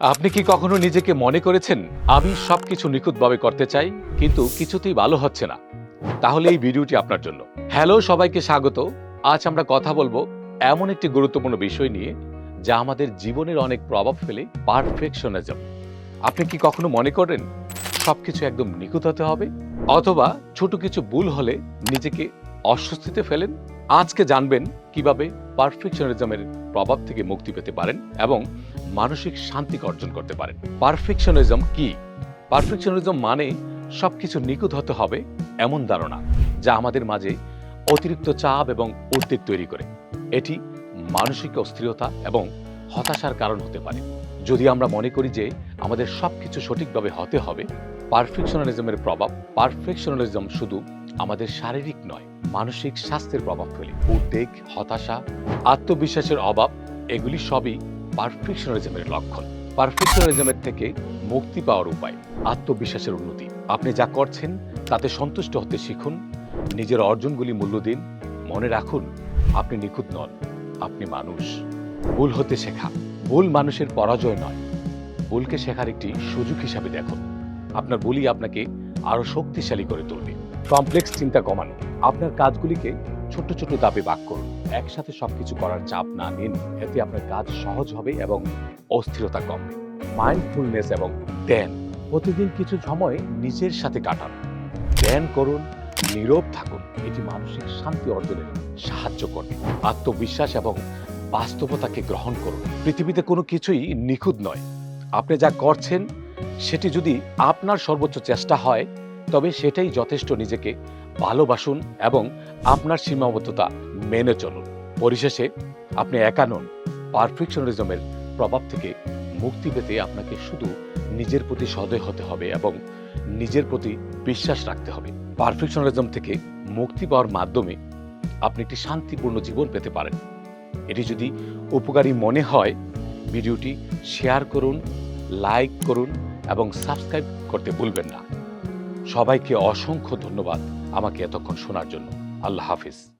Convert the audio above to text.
আপনি কি কখনো নিজেকে মনে করেছেন, আমি সবকিছু নিখুঁতভাবে করতে চাই, কিন্তু কিছুতেই ভালো হচ্ছে না? তাহলে এই ভিডিওটি আপনার জন্য। হ্যালো, সবাইকে স্বাগত। আজ আমরা কথা বলব এমন একটি গুরুত্বপূর্ণ বিষয় নিয়ে, যা আমাদের জীবনের অনেক প্রভাব ফেলে পারফেকশনিজম আপনি কি কখনো মনে করেন, সবকিছু একদম নিখুঁত হতে হবে? অথবা ছোট কিছু ভুল হলে নিজেকে অস্বস্তিতে ফেলেন? আজকে জানবেন কীভাবে পারফেকশনিজমের প্রভাব থেকে মুক্তি পেতে পারেন এবং মানসিক শান্তি অর্জন করতে পারেন। পারফেকশনিজম কি? পারফেকশনিজম মানে সবকিছু নিখুঁত হতে হবে এমন ধারণা যা আমাদের মাঝে অতিরিক্ত চাপ এবং উদ্বেগ তৈরি করে। এটি মানসিক অস্থিরতা এবং হতাশার কারণ হতে পারে। যদি আমরা মনে করি যে আমাদের সবকিছু সঠিকভাবে হতে হবে পারফেকশনালিজমের প্রভাব পারফেকশনালিজম শুধু আমাদের শারীরিক নয়, মানসিক স্বাস্থ্যের প্রভাব ফেলে। উদ্বেগ, হতাশা, আত্মবিশ্বাসের অভাব, এগুলি সবই পারফেকশনালিজমের লক্ষণ। পারফেকশনালিজমের থেকে মুক্তি পাওয়ার উপায়, আত্মবিশ্বাসের উন্নতি। আপনি যা করছেন, তাতে সন্তুষ্ট হতে শিখুন, নিজের অর্জনগুলি মূল্য দিন, মনে রাখুন, আপনি নিখুঁত নন, আপনি মানুষ। ভুল হতে শেখা, ভুল মানুষের পরাজয় নয়। ভুলকে শেখার একটি সুযোগ হিসাবে দেখুন। আপনার ভুলই আপনাকে আরও শক্তিশালী করে তুলবে। কমপ্লেক্স চিন্তা কমানো, আপনার কাজগুলিকে ছোট ছোট ধাপে ভাগ করুন। একসাথে সবকিছু করার চাপ না নিন। এতে আপনার কাজ সহজ হবে এবং অস্থিরতা কমবে। মাইন্ডফুলনেস এবং ধ্যান। প্রতিদিন কিছু সময় নিজের সাথে কাটান। ধ্যান করুন, নীরব থাকুন। এটি মানসিক শান্তি অর্জনে সাহায্য করবে। আত্মবিশ্বাস এবং বাস্তবতাকে গ্রহণ করুন। পৃথিবীতে কোনো কিছুই নিখুঁত নয়। আপনি যা করছেন, সেটি যদি আপনার সর্বোচ্চ চেষ্টা হয় তবে সেটাই যথেষ্ট নিজেকে ভালোবাসুন এবং আপনার সীমাবদ্ধতা মেনে চলুন। পরিশেষে, আপনি একা নন। পারফেকশনালিজমের প্রভাব থেকে মুক্তি পেতে আপনাকে শুধু নিজের প্রতি সদয় হতে হবে এবং নিজের প্রতি বিশ্বাস রাখতে হবে। পারফেকশনালিজম থেকে মুক্তি পাওয়ার মাধ্যমে আপনি একটি শান্তিপূর্ণ জীবন পেতে পারেন। এটি যদি উপকারী মনে হয়, ভিডিওটি শেয়ার করুন, লাইক করুন এবং সাবস্ক্রাইব করতে ভুলবেন না। সবাইকে অসংখ্য ধন্যবাদ আমাকে এতক্ষণ শোনার জন্য। আল্লাহ হাফিজ।